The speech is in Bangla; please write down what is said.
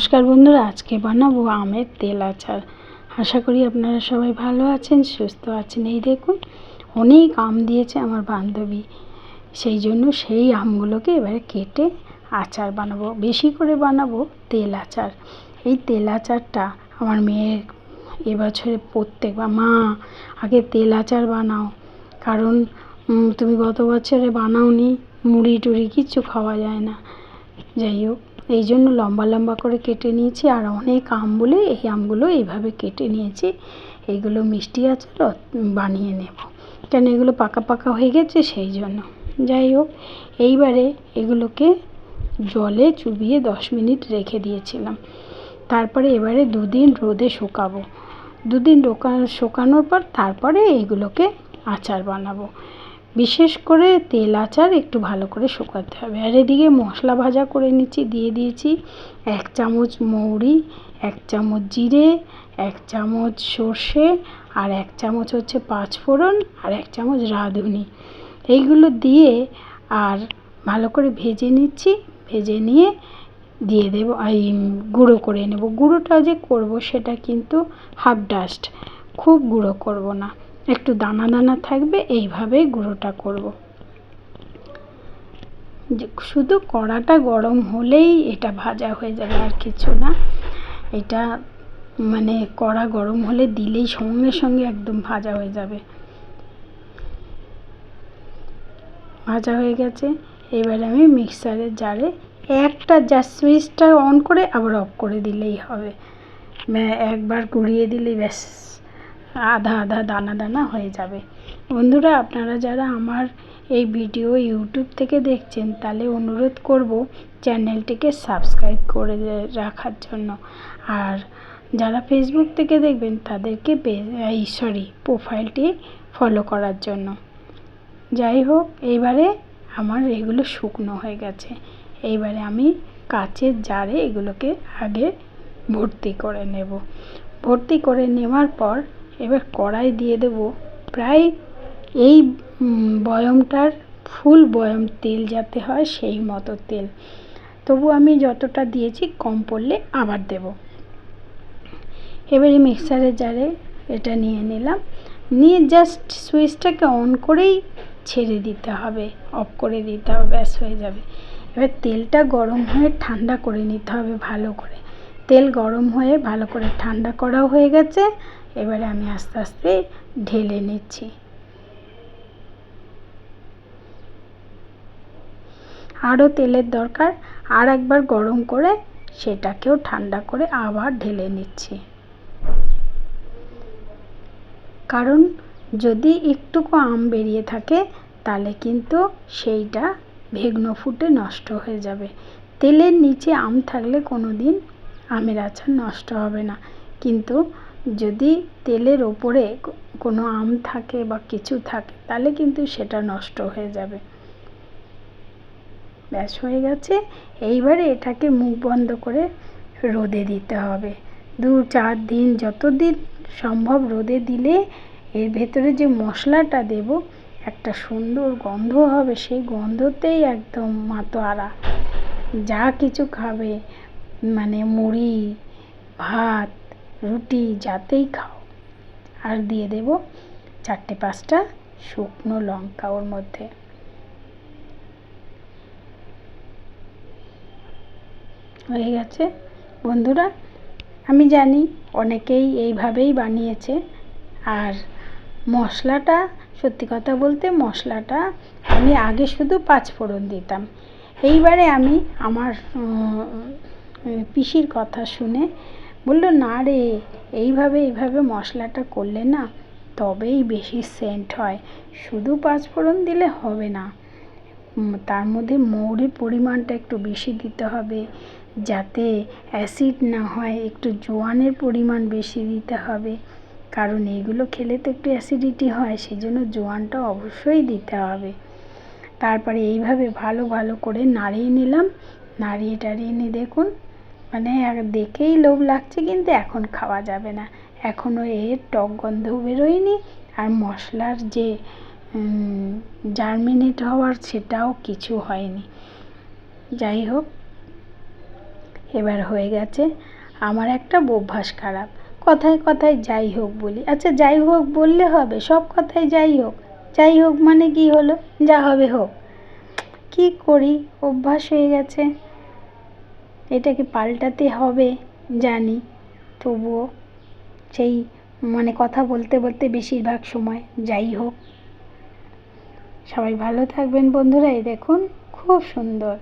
নমস্কার বন্ধুরা, আজকে বানাবো আমের তেল আচার। আশা করি আপনারা সবাই ভালো আছেন, সুস্থ আছেন। এই দেখুন, অনেক আম দিয়েছে আমার বান্ধবী। সেই জন্য সেই আমগুলোকে এবারে কেটে আচার বানাবো, বেশি করে বানাবো তেল আচার। এই তেল আচারটা আমার মেয়ের এবছরে প্রত্যেকবার মা, আগে তেল আচার বানাও। কারণ তুমি গত বছরে বানাওনি, মুড়ি টুড়ি কিচ্ছু খাওয়া যায় না। যাই হোক এই জন্য লম্বা লম্বা করে কেটে নিয়েছি আর অনেক আম বলে এই আমগুলো এইভাবে কেটে নিয়েছি। এইগুলো মিষ্টি আচার বানিয়ে নেব। কেন এগুলো পাকা পাকা হয়ে গেছে সেই জন্য। যাই হোক, এইবারে এগুলোকে জলে চুবিয়ে দশ মিনিট রেখে দিয়েছিলাম। তারপরে এবারে দুদিন রোদে শুকাবো। দুদিন শুকানোর পর তারপরে এগুলোকে আচার বানাবো। বিশেষ করে তেল, আচার একটু ভালো করে শুকাতে হবে। আর এদিকে মশলা ভাজা করে নিচ্ছি, দিয়ে দিয়েছি এক চামচ মৌরি, এক চামচ জিরে, এক চামচ সর্ষে, আর এক চামচ হচ্ছে পাঁচফোড়ন, আর এক চামচ রাঁধুনি। এইগুলো দিয়ে আর ভালো করে ভেজে নিচ্ছি, ভেজে নিয়ে দিয়ে দেবো, এই গুঁড়ো করে নেব। গুঁড়োটা যে করব সেটা কিন্তু হাফ ডাস্ট, খুব গুঁড়ো করব না। একটু দানা দানা থাকবে, এইভাবেই গুঁড়োটা করব। শুধু কড়াটা গরম হলেই এটা ভাজা হয়ে যাবে আর কিছু না। এটা মানে কড়া গরম হলে দিলেই সঙ্গে সঙ্গে একদম ভাজা হয়ে যাবে। ভাজা হয়ে গেছে। এবার আমি মিক্সারের জারে একটা যা সুইচটা অন করে আবার অফ করে দিলেই হবে। একবার ঘুরিয়ে দিলেই ব্যাস। আধা আধা দানা দানা হয়ে যাবে। বন্ধুরা, আপনারা যারা আমার এই ভিডিও ইউটিউব থেকে দেখছেন, তাহলে অনুরোধ করব চ্যানেলটিকে সাবস্ক্রাইব করে রাখার জন্য। আর যারা ফেসবুক থেকে দেখবেন, তাদেরকে এই সরি প্রোফাইলটি ফলো করার জন্য। যাই হোক, এইবারে আমার এগুলো শুকনো হয়ে গেছে। এইবারে আমি কাচের জারে এগুলোকে আগে ভর্তি করে নেব। ভর্তি করে নেওয়ার পর এবার কড়াই দিয়ে দেব প্রায় এই বয়মটার ফুল বয়ম তেল যাতে হয় সেই মতো তেল। তবু আমি যতটা দিয়েছি কম পড়লে আবার দেব। এবারে মিক্সারের জারে এটা নিয়ে নিলাম। নিয়ে জাস্ট সুইচটাকে অন করেই ছেড়ে দিতে হবে অফ করে দিতে হবে, ব্যাস হয়ে যাবে। এবার তেলটা গরম হয়ে ঠান্ডা করে নিতে হবে ভালো করে। তেল গরম হয়ে ভালো করে ঠান্ডা করাও হয়ে গেছে। এবারে আমি আস্তে আস্তে ঢেলে নিচ্ছি। আরও তেলের দরকার, আর একবার গরম করে সেটাকেও ঠান্ডা করে আবার ঢেলে নিচ্ছি। কারণ যদি একটুকু আম বেরিয়ে থাকে, তাহলে কিন্তু সেইটা ভেগ্নো ফুটে নষ্ট হয়ে যাবে। তেলের নিচে আম থাকলে কোনো দিন আমের আচার নষ্ট হবে না। কিন্তু যদি তেলের ওপরে কোনো আম থাকে বা কিছু থাকে, তাহলে কিন্তু সেটা নষ্ট হয়ে যাবে। ব্যাস হয়ে গেছে। এইবারে এটাকে মুখ বন্ধ করে রোদে দিতে হবে। দু চার দিন যত দিন সম্ভব রোদে দিলে এর ভেতরে যে মশলাটা দেব, একটা সুন্দর গন্ধ হবে, সেই গন্ধতেই একদম মাতোয়ারা। যা কিছু খাবে মানে মুড়ি, ভাত, রুটি, যাতেই খাও। আর দিয়ে দেব চারটে পাঁচটা শুকনো লঙ্কা ওর মধ্যে। হয়ে গেছে। বন্ধুরা, আমি জানি অনেকেই এইভাবেই বানিয়েছে। আর মশলাটা, সত্যি কথা বলতে মশলাটা আমি আগে শুধু পাঁচ ফোড়ন দিতাম। এইবারে আমি আমার পিসির কথা শুনে বলল, না রে, এইভাবে এইভাবে মশলাটা করলে না তবেই বেশি সেন্ট হয়। শুধু পাঁচফোড়ন দিলে হবে না। তার মধ্যে মৌরির পরিমাণটা একটু বেশি দিতে হবে। যাতে অ্যাসিড না হয়, একটু জোয়ানের পরিমাণ বেশি দিতে হবে। কারণ এইগুলো খেলে তো একটু অ্যাসিডিটি হয় সেই জন্য জোয়ানটা অবশ্যই দিতে হবে। তারপরে এইভাবে ভালো ভালো করে নাড়িয়ে নিলাম। নাড়িয়ে, টাড়িয়ে নিয়ে দেখুন মানে দেখেই লোভ লাগছে, কিন্তু এখন খাওয়া যাবে না। এখনও এর টক গন্ধ বেরোয়নি, আর মশলার যে জার্মিনেট হওয়ার সেটাও কিছু হয়নি। যাই হোক, এবার হয়ে গেছে আমার একটা অভ্যাস খারাপ। কথায় কথায় যাই হোক বলি আচ্ছা যাই হোক বললে হবে, সব কথায় যাই হোক। যাই হোক মানে কি হলো? যা হবে হোক। কি করি? অভ্যাস হয়ে গেছে। এটাকে পাল্টাতে হবে? জানি। তবুও সেই মানে কথা বলতে বলতে বেশিরভাগ সময় যাই হোক। সবাই ভালো থাকবেন বন্ধুরা, এই দেখুন, খুব সুন্দর।